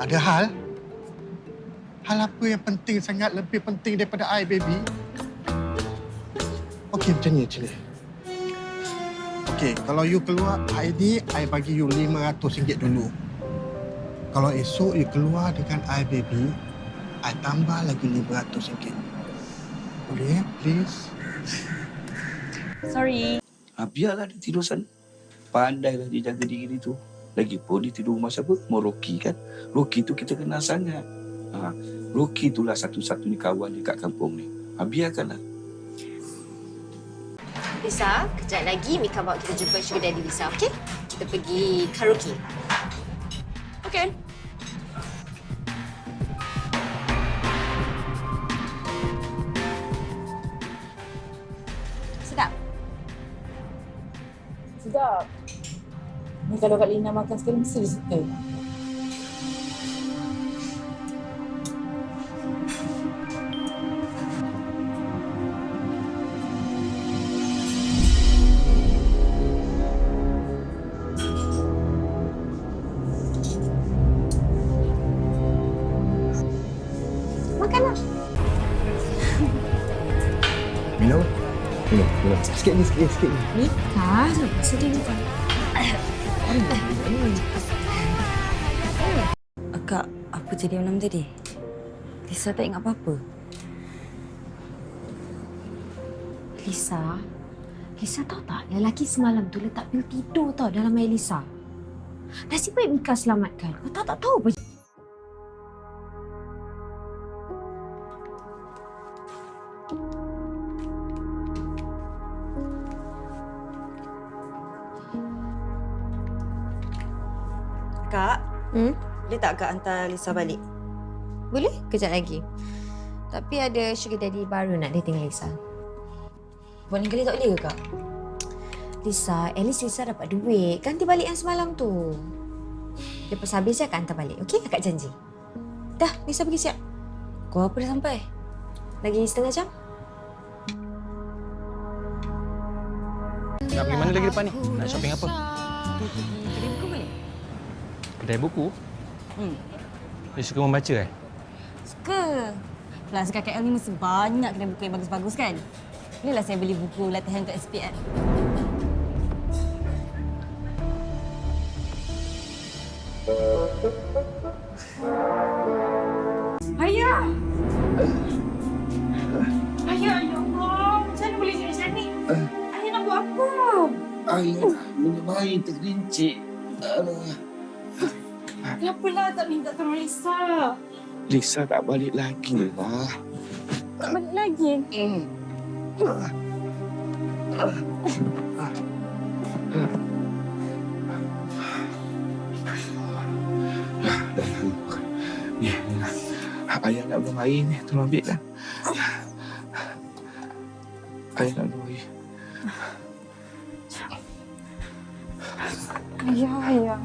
Ada hal? Hal apa yang penting sangat lebih penting daripada I, baby? Okey, macam ni, macam ni. Okey, kalau you keluar I ni, I bagi you RM500 dulu. Kalau esok you keluar dengan I, baby, I tambah lagi RM500. Boleh, please? Sorry. Ha, biarlah dia tidur sana. Pandailah dia jaga diri dia tu. Lagipun dia tidur rumah siapa? Rumah Rocky kan. Rocky tu kita kenal sangat. Ha, Rocky itulah satu-satunya kawan dia kat kampung ni. Ha, biarkanlah. Lisa, kejap lagi Mika bawa kita jumpa Sugar Daddy Lisa, okey? Kita pergi karaoke. Okay. Sedap. Sedap. Ni kalau Kak Lina makan sekali mesti dia suka. Makanlah. Minum? Minum, minum. Sikit ni, sikit, sikit ni. Mika, sedih Mika. Akak, apa jadi malam tadi? Lisa tak ingat apa-apa. Lisa, Lisa tahu tak lelaki semalam tu letak pil tidur tau dalam air Lisa. Nasib baik Mika selamatkan. Kau tak tak tahu apa boleh tak Kak hantar Lisa balik? Boleh? Kejap lagi. Tapi ada sugar daddy baru nak dating Lisa. Buat kali tak boleh ke Kak? Lisa, at least Lisa dapat duit. Ganti balik yang semalam tu. Lepas habis saya akan hantar balik. Okey? Akak janji. Dah, Lisa pergi siap. Kau apa dah sampai? Lagi setengah jam. Nak pergi mana lagi depan ni? Nak shopping apa? Kedai buku balik? Kedai buku? Hmm. Dia suka membaca eh? Suka. Plus kat KL ni mesti banyak kedai buku yang bagus-bagus kan? Bolehlah saya beli buku latihan untuk SPM. Ayah! Ayah, ya Allah. Macam mana boleh jadi macam ni? Ayah nak buat apa? Ayah, minum air tergelincik. Alah. Kenapa lah tak minta tolong Lisa? Lisa tak balik lagi lah. Tak balik lagi. Ni, ayah nak minum air ni. Tolong ambil lah. Ayah nak minum air. Ayah, ayah.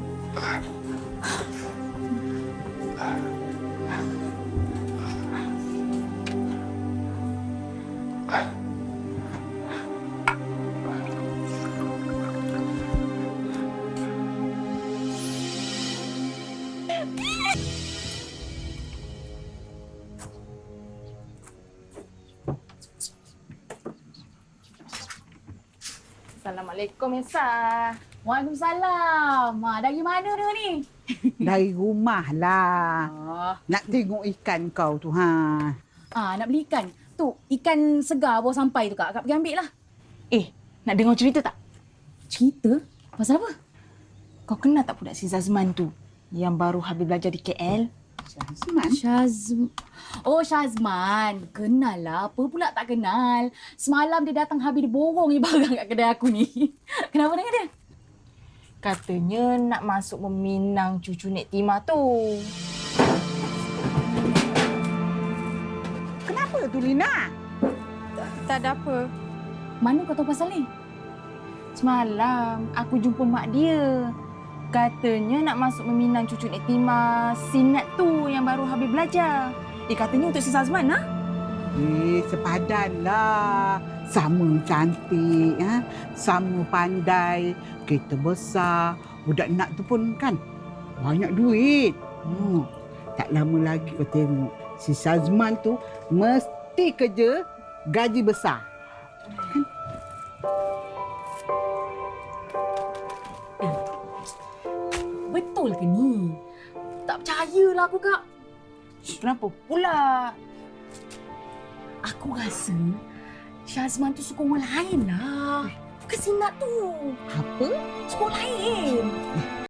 Assalamualaikum, Esa. Waalaikumsalam. Ma, dari mana dia ni? Dari rumah lah. Oh. Nak tengok ikan kau tu ha. Ah, nak beli ikan. Tu, ikan segar bawa sampai tu, Kak. Kak pergi ambil lah. Eh, nak dengar cerita tak? Cerita? Pasal apa? Kau kenal tak budak si Zazman tu? Yang baru habis belajar di KL? Azman. Shazm... Oh, Shazman. Kenal lah. Apa pula tak kenal? Semalam dia datang habis dia borong je barang kat kedai aku ni. Kenapa dengan dia? Katanya nak masuk meminang cucu Nek Tima tu. Kenapa tu Lina? Tak ada apa. Mana kau tahu pasal ni? Semalam aku jumpa mak dia. Katanya nak masuk meminang cucu Nek Tima Sinat tu yang baru habis belajar. Eh katanya untuk si Sazman ha? Eh, sepadan lah. Sama cantik, ha? sama pandai, kereta besar. Budak nak tu pun kan banyak duit. Hmm. Tak lama lagi kau tengok. Si Sazman tu mesti kerja gaji besar. Betul ke ni? Tak percayalah aku, Kak. Kenapa pula? Aku rasa Syazman tu suka orang lain lah. Bukan Sinat tu. Apa? Suka orang lain.